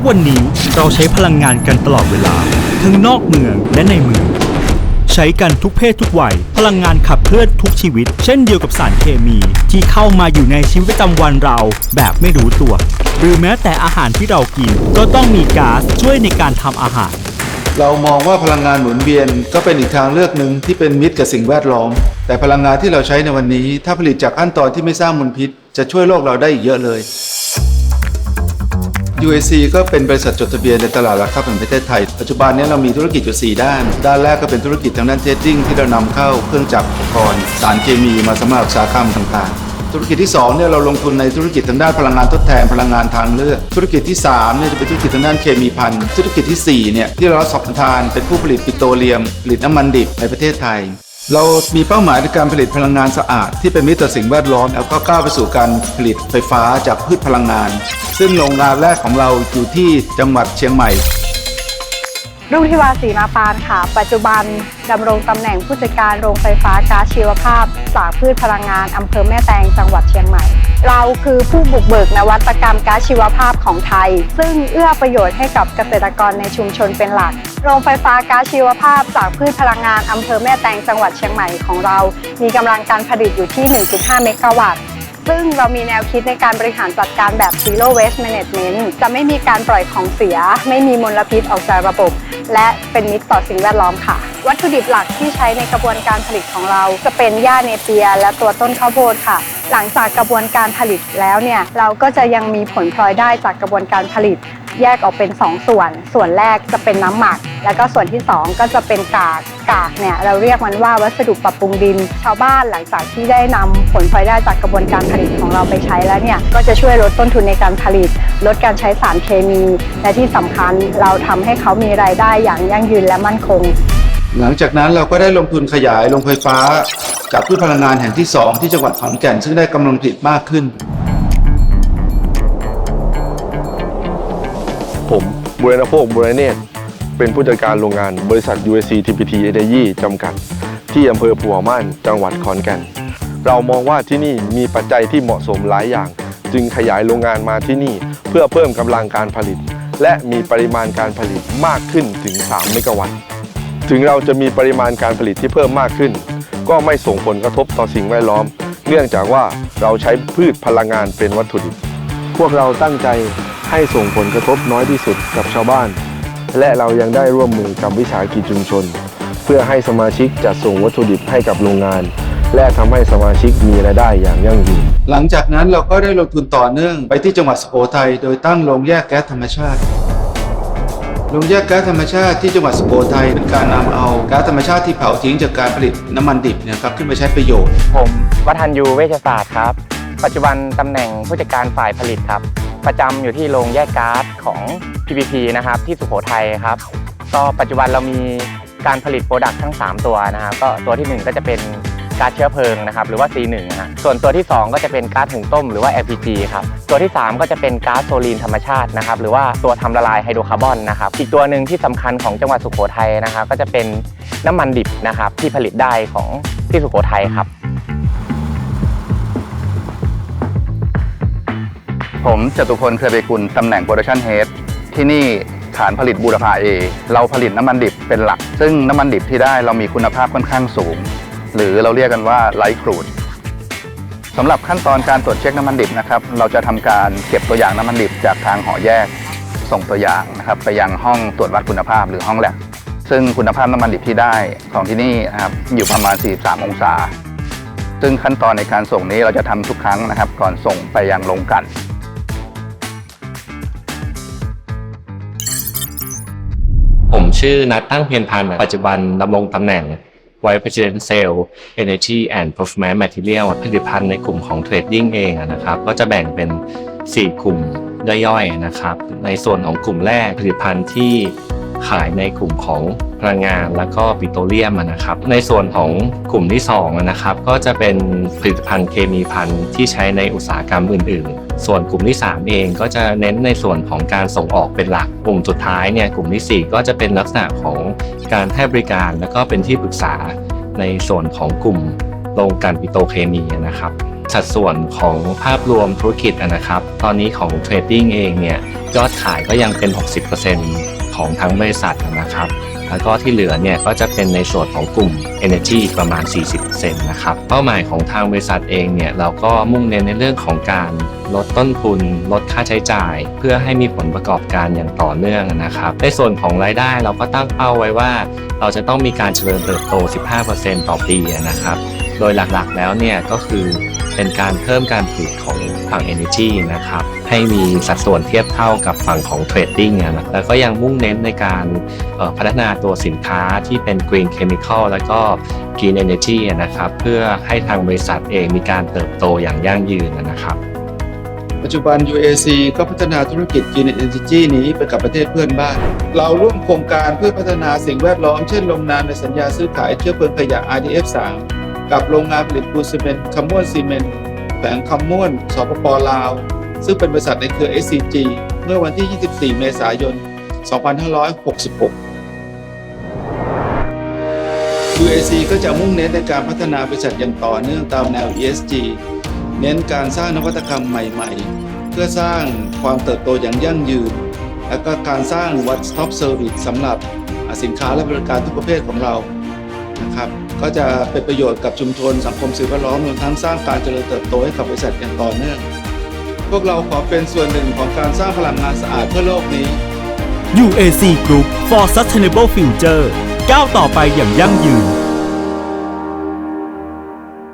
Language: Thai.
ทุกวันนี้เราใช้พลังงานกันตลอดเวลา ทั้งนอกเมืองและในเมือง ใช้กันทุกเพศทุกวัย พลังงานขับเคลื่อนทุกชีวิต เช่นเดียวกับสารเคมี ที่เข้ามาอยู่ในชีวิตประจำวันเราแบบไม่รู้ตัว หรือแม้แต่อาหารที่เรากิน ก็ต้องมีก๊าซช่วยในการทำอาหาร เรามองว่าพลังงานหมุนเวียนก็เป็นอีกทางเลือกหนึ่งที่เป็นมิตรกับสิ่งแวดล้อม แต่พลังงานที่เราใช้ในวันนี้ ถ้าผลิตจากขั้นตอนที่ไม่สร้างมลพิษ จะช่วยโลกเราได้อีกเยอะเลย UAC ก็เป็นบริษัทจดทะเบียนในตลาดหลักทรัพย์แห่งประเทศไทย ปัจจุบันนี้เรามีธุรกิจอยู่4ด้าน ด้านแรกก็เป็นธุรกิจทางด้านเทรดดิ้งที่เรานำเข้าเครื่องจักรอุปกรณ์สารเคมีมาสำหรับอุตสาหกรรมต่างๆ ธุรกิจที่2เนี่ยเราลงทุนในธุรกิจทางด้านพลังงานทดแทนพลังงานทางเลือก ธุรกิจที่3เนี่ยจะเป็นธุรกิจทางด้านเคมีพันธุรกิจที่4เนี่ยที่เรารับสัมทานเป็นผู้ผลิตปิโตรเลียม ผลิตน้ำมันดิบในประเทศไทย เรามีเป้าหมายในการผลิตพลังงานสะอาด ที่เป็นมิตรต่อสิ่งแวดล้อมแล้วก็ก้าวไปสู่การผลิตไฟฟ้าจากพืชพลังงาน ซึ่งโรงงานแรกของเราอยู่ที่จังหวัดเชียงใหม่ รุ่งทิวาศรีมาปานค่ะ ปัจจุบันดำรงตำแหน่งผู้จัดการโรงไฟฟ้าก๊าซชีวภาพ จากพืชพลังงานอำเภอแม่แตงจังหวัดเชียงใหม่ เราคือผู้บุกเบิกนวัตกรรมก๊าซชีวภาพของไทย ซึ่งเอื้อประโยชน์ให้กับเกษตรกรในชุมชนเป็นหลัก โรงไฟฟ้าก๊าซชีวภาพจากพืชพลังงานอำเภอแม่แตงจังหวัดเชียงใหม่ของเรา มีกำลังการผลิตอยู่ที่ 1.5 เมกะวัตต์ซึ่งเรามีแนวคิดในการบริหารจัดการแบบ zero waste management จะไม่มีการปล่อยของเสีย ไม่มีมลพิษออกจากระบบ และเป็นมิตรต่อสิ่งแวดล้อมค่ะ วัตถุดิบหลักที่ใช้ในกระบวนการผลิตของเรา จะเป็นหญ้าเนเปีย และตัวต้นข้าวโพดค่ะ หลังจากกระบวนการผลิตแล้วเนี่ยเราก็จะยังมีผลพลอยได้จากกระบวนการผลิต แยกออกเป็น 2 ส่วน ส่วนแรกจะเป็นน้ำหมัก แล้วก็ส่วนที่ 2 ก็จะเป็นกากกากเนี่ยเราเรียกมันว่าวัสดุปรับปรุงดิน ชาวบ้านหลังจากที่ได้นำผลพลอยได้จากกระบวนการผลิตของเราไปใช้แล้วเนี่ยก็จะช่วยลดต้นทุนในการผลิต ลดการใช้สารเคมี และที่สำคัญเราทำให้เขามีรายได้อย่างยั่งยืนและมั่นคง หลังจากนั้นเราก็ได้ลงทุนขยายโรงไฟฟ้า จากพืชพลังงานแห่งที่ 2 ที่จังหวัดขอนแก่น ซึ่งได้กำลังผลิตมากขึ้น ผมบุรณโภคบุรเนตรเป็นผู้จัดการโรงงานบริษัท USC TPT Energy จำกัด ที่อำเภอปัวม่านจังหวัดขอนแก่น เรามองว่าที่นี่มีปัจจัยที่เหมาะสมหลายอย่าง จึงขยายโรงงานมาที่นี่ เพื่อเพิ่มกำลังการผลิต และมีปริมาณการผลิตมากขึ้นถึง 3 เมกะวัตต์ถึงเราจะมีปริมาณการผลิตที่เพิ่มมากขึ้น ก็ไม่ส่งผลกระทบต่อสิ่งแวดล้อม เนื่องจากว่าเราใช้พืชพลังงานเป็นวัตถุดิบ พวกเราตั้งใจให้ส่งผลกระทบน้อยที่สุดกับชาวบ้าน และเรายังได้ร่วมมือกับวิสาหกิจชุมชน เพื่อให้สมาชิกจัดส่งวัตถุดิบให้กับโรงงาน และทำให้สมาชิกมีรายได้อย่างยั่งยืน หลังจากนั้นเราก็ได้ลงทุนต่อเนื่องไปที่จังหวัดสุโขทัยโดยตั้งโรงแยกแก๊สธรรมชาติ โรงแยกก๊สธรรมชาติที่จังหวัดสุโขทัยเป็นการนำเอาก๊าซธรรมชาติที่เผาทิ้งจากการผลิตน้ำมันดิบเนี่ยครับขึ้นมาใช้ประโยชน์ ผมวัฒนยูเวชศาสตร์ครับ ปัจจุบันตำแหน่งผู้จัดการฝ่ายผลิตครับ ประจำอยู่ที่โรงแยกก๊าซของ PPP นะครับที่สุโขทัยครับ ก็ปัจจุบันเรามีการผลิตโปรดักต์ทั้ง 3 ตัวนะครับก็ตัวทีหนึ่1 ก็จะเป็น ก๊าซเชื้อเพลิงนะครับหรือว่า C1 นะฮะส่วนตัวที่ 2 ก็จะเป็นก๊าซหุงต้มหรือว่า LPG ครับตัวที่ 3 ก็จะเป็นก๊าซโซลีนธรรมชาตินะครับหรือว่าตัวทำละลายไฮโดรคาร์บอนนะครับอีกตัวหนึ่งที่สำคัญของจังหวัดสุโขทัยนะครับก็จะเป็นน้ำมันดิบนะครับที่ผลิตได้ของที่สุโขทัยครับผมจตุพลเครือเบกุลตำแหน่ง Production Head ที่นี่ฐานผลิตบูรพาเอเราผลิตน้ำมันดิบเป็นหลัก ซึ่งน้ำมันดิบที่ได้เรามีคุณภาพค่อนข้างสูง หรือเราเรียกกันว่าไลท์ครูดสำหรับขั้นตอนการตรวจเช็คน้ำมันดิบนะครับ เราจะทำการเก็บตัวอย่างน้ำมันดิบจากทางหอแยก ส่งตัวอย่างนะครับไปยังห้องตรวจวัดคุณภาพหรือห้องแลบซึ่งคุณภาพน้ำมันดิบที่ได้ของที่นี่นะครับอยู่ประมาณ 43 องศา ซึ่งขั้นตอนในการส่งนี้เราจะทำทุกครั้งนะครับ ก่อนส่งไปยังโรงกลั่นผมชื่อนัทตั้งเพียรพันธ์ปัจจุบันดำรงตำแหน่ง Vice President Sale Energy and Performance Material ผลิตภัณฑ์ในกลุ่มของ Trading เองนะครับ ก็จะแบ่งเป็น 4 กลุ่มย่อยๆนะครับ ในส่วนของกลุ่มแรกผลิตภัณฑ์ที่ ขายในกลุ่มของพลังงานแล้วก็ปิโตรเลียมนะครับ ในส่วนของกลุ่มที่2อะนะครับก็จะเป็นผลิตภัณฑ์เคมีภัณฑ์ที่ใช้ในอุตสาหกรรมอื่น ๆ ส่วนกลุ่มที่ 3 เองก็จะเน้นในส่วนของการส่งออกเป็นหลัก กลุ่มสุดท้ายเนี่ยกลุ่มที่ 4 ก็จะเป็นลักษณะของการให้บริการแล้วก็เป็นที่ปรึกษาในส่วนของกลุ่มโรงกลั่นปิโตเคมีนะครับสัดส่วนของภาพรวมธุรกิจนะครับ ตอนนี้ของเทรดดิ้งเองเนี่ยยอดขายก็ยังเป็น 60% ของทั้งบริษัทนะครับ แล้วก็ที่เหลือเนี่ยก็จะเป็นในส่วนของกลุ่ม Energy ประมาณ 40%นะครับ เป้าหมายของทางบริษัทเองเนี่ยเราก็มุ่งเน้นในเรื่องของการลดต้นทุน ลดค่าใช้จ่าย เพื่อให้มีผลประกอบการอย่างต่อเนื่องนะครับ ในส่วนของรายได้เราก็ตั้งเป้าไว้ว่า เราจะต้องมีการเจริญเติบโต 15%ต่อปีนะครับ โดยหลักๆแล้วเนี่ยก็คือเป็นการเพิ่มการผลิตของฝั่ง Energy นะครับ ให้มีสัดส่วนเทียบเท่ากับฝั่งของ Trading นะแล้วก็ยังมุ่งเน้นในการออพัฒนาตัวสินค้าที่เป็น Green Chemical แล้วก็ Green Energy นะครับ เพื่อให้ทางบริษัทเองมีการเติบโตอย่างยั่งยืนนะครับ ปัจจุบัน UAC ก็พัฒนาธุรกิจ Green Energy นี้ไปกับประเทศเพื่อนบ้าน เราร่วมโครงการเพื่อพัฒนาสิ่งแวดล้อม เช่นลงนามในสัญญาซื้อขายเชื้อเพลิงขยะ RDF 3 กับโรงงานผลิตปูนซีเมนต์คำม่วนซีเมนต์แขวงคำม่วนสปปลาว ซึ่งเป็นบริษัทในเครือ SCG เมื่อวันที่ 24 เมษายน 2566 UAC ก็จะมุ่งเน้นในการพัฒนาบริษัทอย่างต่อเนื่องตามแนว ESG เน้นการสร้างนวัตกรรมใหม่ๆ เพื่อสร้างความเติบโตอย่างยั่งยืน และก็การสร้าง one stop service สำหรับสินค้าและบริการทุกประเภทของเรา นะครับก็จะเป็นประโยชน์กับชุมชนสังคมสิ่งแวดล้อมรวมทั้งสร้างการเจริญเติบโตให้กับบริษัทอย่างต่อเนื่องพวกเราขอเป็นส่วนหนึ่งของการสร้างพลังงานสะอาดเพื่อโลกนี้ UAC Group for Sustainable Future ก้าวต่อไปอย่างยั่งยืน